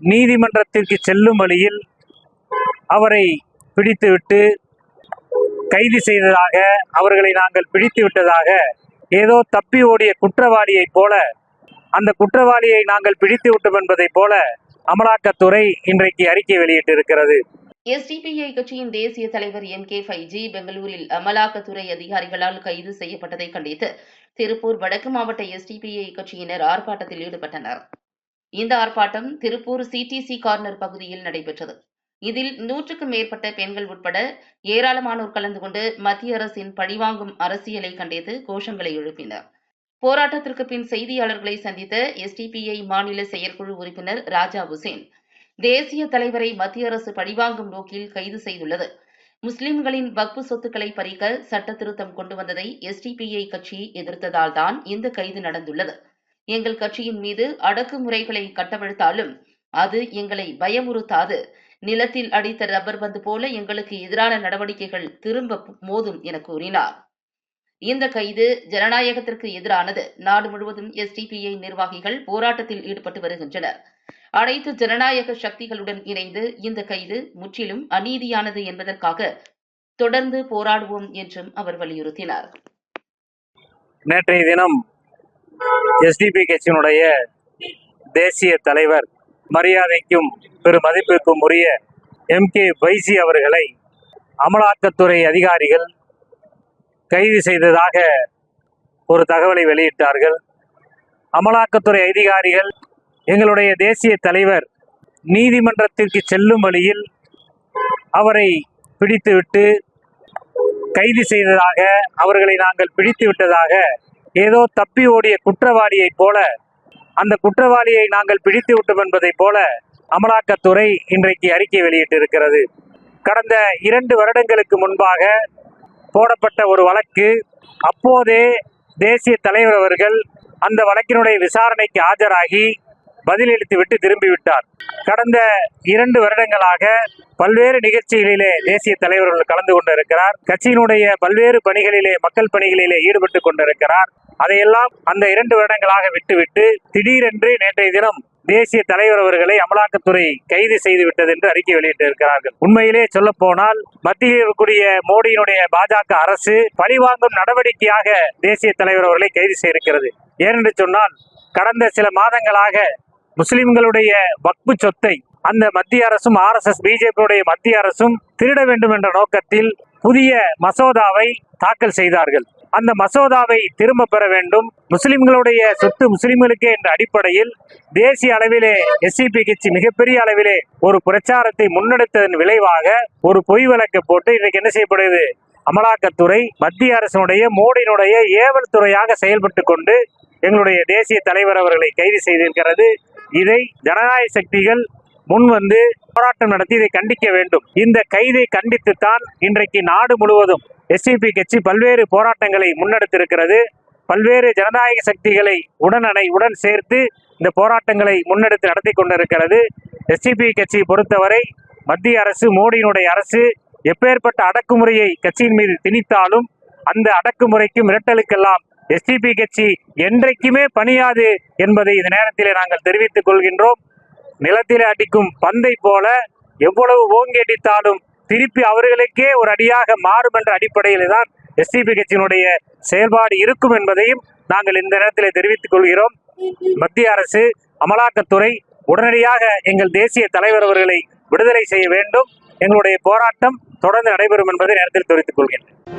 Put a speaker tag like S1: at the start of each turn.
S1: நீதிமன்றத்திற்கு செல்லும் வழியில் அவரை பிடித்துவிட்டு கைது செய்ததாக அவர்களை நாங்கள் பிடித்து விட்டதாக ஏதோ தப்பி ஓடிய குற்றவாளியைப் போல அந்த குற்றவாளியை நாங்கள் பிடித்து விட்டோம் என்பதைப் போல அமலாக்கத்துறை இன்றைக்கு அறிக்கை வெளியிட்டிருக்கிறது.
S2: எஸ்டிபிஐ கட்சியின் தேசிய தலைவர் எம் கே ஃபைஜி பெங்களூரில் அமலாக்கத்துறை அதிகாரிகளால் கைது செய்யப்பட்டதை கண்டித்து திருப்பூர் வடக்கு மாவட்ட எஸ்டிபிஐ கட்சியினர் ஆர்ப்பாட்டத்தில் ஈடுபட்டனர். இந்த ஆர்ப்பாட்டம் திருப்பூர் சிடிசி கார்னர் பகுதியில் நடைபெற்றது. இதில் நூற்றுக்கும் மேற்பட்ட பெண்கள் உட்பட ஏராளமானோர் கலந்து கொண்டு மத்திய அரசின் பழிவாங்கும் அரசியலை கண்டித்து கோஷங்களை எழுப்பினர். போராட்டத்திற்கு பின் செய்தியாளர்களை சந்தித்த எஸ்டிபிஐ மாநில செயற்குழு உறுப்பினர் ராஜா உசேன் தேசிய தலைவரை மத்திய அரசு பழிவாங்கும் நோக்கில் கைது செய்துள்ளது. முஸ்லிம்களின் வக்பு சொத்துக்களை பறிக்க சட்ட திருத்தம் கொண்டு வந்ததை எஸ்டிபிஐ கட்சி எதிர்த்ததால் தான் இந்த கைது நடந்துள்ளது. எங்கள் கட்சியின் மீது அடக்குமுறைகளை கட்டவிழ்த்தாலும் அது எங்களை பயமுறுத்தாது. நிலத்தில் அடித்த ரப்பர் பந்து போல எங்களுக்கு எதிரான நடவடிக்கைகள் திரும்ப மோதும் என கூறினார். இந்த கைது ஜனநாயகத்திற்கு எதிரானது. நாடு முழுவதும் எஸ்டிபிஐ நிர்வாகிகள் போராட்டத்தில் ஈடுபட்டு வருகின்றனர். அனைத்து ஜனநாயக சக்திகளுடன் இணைந்து இந்த கைது முற்றிலும் அநீதியானது என்பதற்காக தொடர்ந்து போராடுவோம் என்றும் அவர் வலியுறுத்தினார்.
S1: நேற்றைய தினம் எஸ்டிபி கட்சியினுடைய தேசிய தலைவர் மரியாதைக்கும் பெரும் மதிப்பிற்கும் உரிய எம் கே வைசி அவர்களை அமலாக்கத்துறை அதிகாரிகள் கைது செய்ததாக ஒரு தகவலை வெளியிட்டார்கள். அமலாக்கத்துறை அதிகாரிகள் எங்களுடைய தேசிய தலைவர் நீதிமன்றத்திற்கு செல்லும் வழியில் அவரை பிடித்துவிட்டு கைது செய்ததாக அவர்களை நாங்கள் பிடித்து விட்டதாக ஏதோ தப்பி ஓடிய குற்றவாளியைப் போல அந்த குற்றவாளியை நாங்கள் பிடித்து விட்டோம் என்பதைப் போல அமலாக்கத்துறை இன்றைக்கு அறிக்கை வெளியிட்டிருக்கிறது. கடந்த இரண்டு வருடங்களுக்கு முன்பாக போடப்பட்ட ஒரு வழக்கு அப்போதே தேசிய தலைவர் அவர்கள் அந்த வழக்கினுடைய விசாரணைக்கு ஆஜராகி பதிலளித்து விட்டு திரும்பிவிட்டார். கடந்த இரண்டு வருடங்களாக பல்வேறு நிகழ்ச்சிகளிலே தேசிய தலைவர்கள் கலந்து கொண்டிருக்கிறார். கட்சியினுடைய பல்வேறு பணிகளிலே மக்கள் பணிகளிலே ஈடுபட்டு கொண்டிருக்கிறார். அதையெல்லாம் அந்த இரண்டு வருடங்களாக விட்டுவிட்டு திடீரென்று நேற்றைய தினம் தேசிய தலைவர் அவர்களை அமலாக்கத்துறை கைது செய்து விட்டது என்று அறிக்கை வெளியிட்டிருக்கிறார்கள். உண்மையிலே சொல்ல போனால் மத்தியில் இருக்கக்கூடிய மோடியினுடைய பாஜக அரசு பழிவாங்கும் நடவடிக்கையாக தேசிய தலைவர் அவர்களை கைது செய்திருக்கிறது. ஏனென்று சொன்னால் கடந்த சில மாதங்களாக முஸ்லிம்களுடைய வக்பு சொத்தை அந்த மத்திய அரசும் ஆர்எஸ்எஸ் பிஜேபியுடைய மத்திய அரசும் திருட வேண்டும் என்ற நோக்கத்தில் புதிய மசோதாவை தாக்கல் செய்தார்கள். அந்த மசோதாவை திரும்ப பெற வேண்டும். முஸ்லிம்களுடைய சொத்து முஸ்லிம்களுக்கே என்ற அடிப்படையில் தேசிய அளவிலே எஸ்சிபி கட்சி மிகப்பெரிய அளவிலே ஒரு பிரச்சாரத்தை முன்னெடுத்ததன் விளைவாக ஒரு பொய் வழக்கு போட்டு இன்றைக்கு என்ன செய்யப்படுது அமலாக்கத்துறை மத்திய அரசினுடைய மோடியினுடைய ஏவல் துறையாக செயல்பட்டு கொண்டு எங்களுடைய தேசிய தலைவர் அவர்களை கைது செய்திருக்கிறது. இதை ஜனநாயக சக்திகள் முன் வந்து போராட்டம் நடத்தி இதை கண்டிக்க வேண்டும். இந்த கைதை கண்டித்துத்தான் இன்றைக்கு நாடு முழுவதும் எஸ்டிபி கட்சி பல்வேறு போராட்டங்களை முன்னெடுத்திருக்கிறது. பல்வேறு ஜனநாயக சக்திகளை உடனடை உடன் சேர்த்து இந்த போராட்டங்களை முன்னெடுத்து நடத்தி கொண்டிருக்கிறது. எஸ்டிபி கட்சியை பொறுத்தவரை மத்திய அரசு மோடியினுடைய அரசு எப்பேற்பட்ட அடக்குமுறையை கட்சியின் மீது திணித்தாலும் அந்த அடக்குமுறைக்கும் மிரட்டலுக்கெல்லாம் எஸ்டிபி கட்சி என்றைக்குமே பணியாது என்பதை இந்த நேரத்திலே நாங்கள் தெரிவித்துக் கொள்கின்றோம். நிலத்திலே அடிக்கும் பந்தை போல எவ்வளவு ஓங்கேடித்தாலும் திருப்பி அவர்களுக்கே ஒரு அடியாக மாறும் என்ற அடிப்படையில் தான் எஸ்டிபி கட்சியினுடைய செயல்பாடு இருக்கும் என்பதையும் நாங்கள் இந்த நேரத்தில் தெரிவித்துக் கொள்கிறோம். மத்திய அரசு அமலாக்கத்துறை உடனடியாக எங்கள் தேசிய தலைவர் அவர்களை விடுதலை செய்ய வேண்டும். எங்களுடைய போராட்டம் தொடர்ந்து நடைபெறும் என்பதை நேரத்தில் தெரிவித்துக் கொள்கின்றேன்